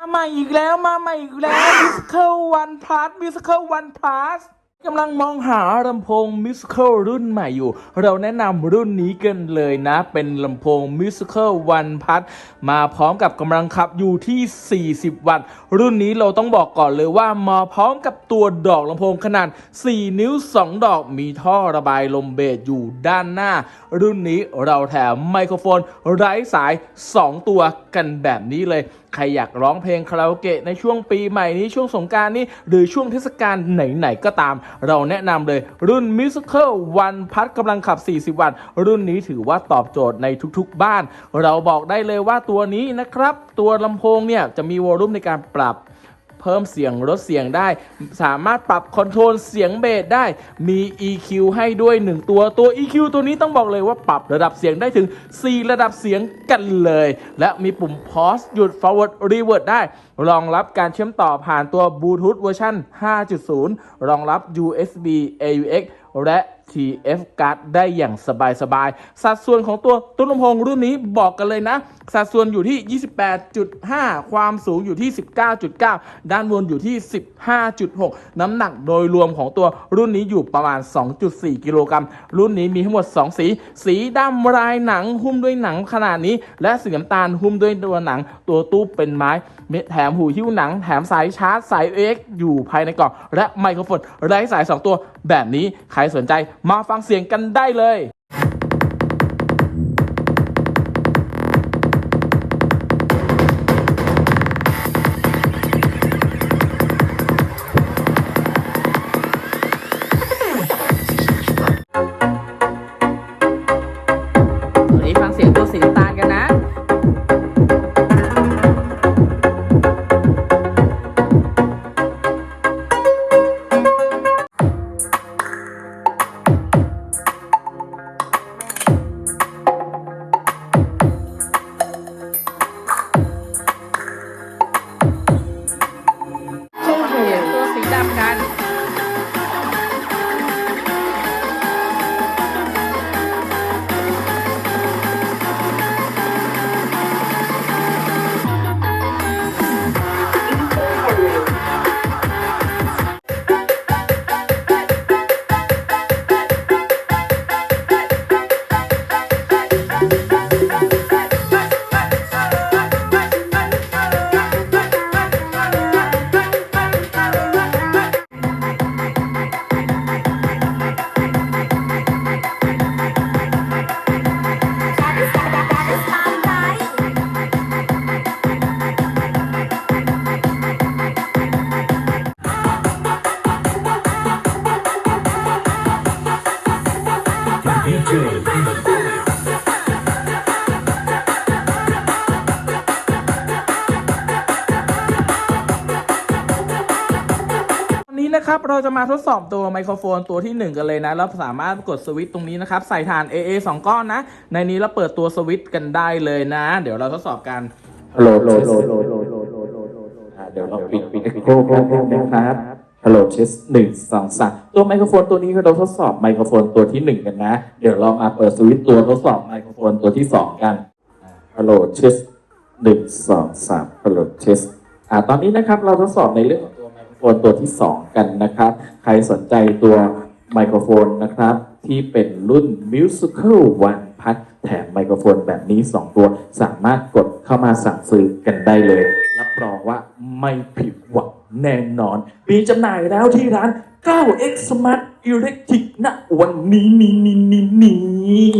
มาใหม่อีกแล้วมาใหม่อีกแล้วมิสเคิลวันพลัสมิสเคิลวันพลัส กำลังมองหาลำโพง Musical รุ่นใหม่อยู่ เราแนะนำรุ่นนี้กันเลยนะ เป็นลำโพง Musical One Plus มาพร้อมกับกำลังขับอยู่ที่ 40 วัตต์ รุ่นนี้เราต้องบอกก่อนเลยว่ามาพร้อมกับตัวดอกลำโพงขนาด 4 นิ้ว 2 ดอก มีท่อระบายลมเบสอยู่ด้านหน้า รุ่นนี้เราแถมไมโครโฟนไร้สาย 2 ตัวกันแบบนี้เลย ใครอยากร้องเพลงคาราโอเกะในช่วงปีใหม่นี้ช่วงสงการนี้หรือช่วงเทศกาลไหนๆก็ตาม เราแนะนำเลยรุ่น Musical วันพัดกำลังขับ 40 วัตต์รุ่นนี้ถือว่าตอบโจทย์ในทุกๆบ้าน เราบอกได้เลยว่าตัวนี้นะครับ ตัวลำโพงเนี่ยจะมีวอลลุ่มในการปรับ เพิ่มเสียงลดเสียงได้ สามารถปรับคอนโทรลเสียงเบสได้ มี EQ ให้ด้วย 1 ตัวตัว EQ ตัวนี้ต้องบอกเลยว่าปรับระดับเสียงได้ถึง 4 ระดับเสียงกันเลย และมีปุ่ม pause หยุด forward reverse ได้ รองรับการเชื่อมต่อผ่านตัว Bluetooth เวอร์ชัน5.0 รองรับ USB AUX และ TF card ได้อย่างสบายๆ สัดส่วนของตัวตุ้นลำโพงรุ่นนี้บอกกันเลยนะ สัดส่วนอยู่ที่ 28.5 ความสูงอยู่ที่ 19.9 ด้านบนอยู่ที่ 15.6 น้ำหนักโดยรวมของตัวรุ่นนี้อยู่ประมาณ 2.4 กิโลกรัม รุ่นนี้มีทั้งหมด 2 สี สีดำลายหนังหุ้มด้วยหนังขนาดนี้ และสีน้ำตาลหุ้มด้วยตัวหนัง ตัวตู้เป็นไม้ แถมหูหิ้วหนัง แถมสายชาร์จสายเอ็กอยู่ภายในกล่อง และไมโครโฟนไร้สาย 2 ตัวแบบนี้ ใครสนใจมาฟังเสียงกันได้เลย นี้นะครับเราจะมาทดสอบตัวไมโครโฟนตัวที่ 1 กันเลยนะเราสามารถกดสวิตช์ตรงนี้นะครับ ใส่ฐาน AA 2 ก้อนนะ ในนี้เราเปิดตัวสวิตช์กันได้เลยนะ เดี๋ยวเราทดสอบกันฮัลโหลโหลโหลโหลโหลโหลเดี๋ยวเราปิดปิดโครโครนะครับ ฮัลโหลเทสหนึ่งสองสามตัวไมโครโฟนตัวนี้เราทดสอบไมโครโฟนตัวที่หนึ่งกันนะ เดี๋ยวเรามาเปิดสวิตช์ตัวทดสอบไมโครโฟนตัวที่สองกันฮัลโหลเทสหนึ่งสองสามฮัลโหลเทสอ่าตอนนี้นะครับเราทดสอบในเรื่องของตัวไมโครโฟนตัวที่สองกันนะครับ ใครสนใจตัวไมโครโฟนนะครับ ที่เป็นรุ่น Musical One พัดแถมไมโครโฟนแบบนี้ 2 ตัว สามารถกดเข้ามาสั่งซื้อกันได้เลย รับรองว่าไม่ผิดหวังแน่นอน มีจำหน่ายแล้วที่ร้าน 9x Smart Electric ณวันนี้นี้นี้นี้นี้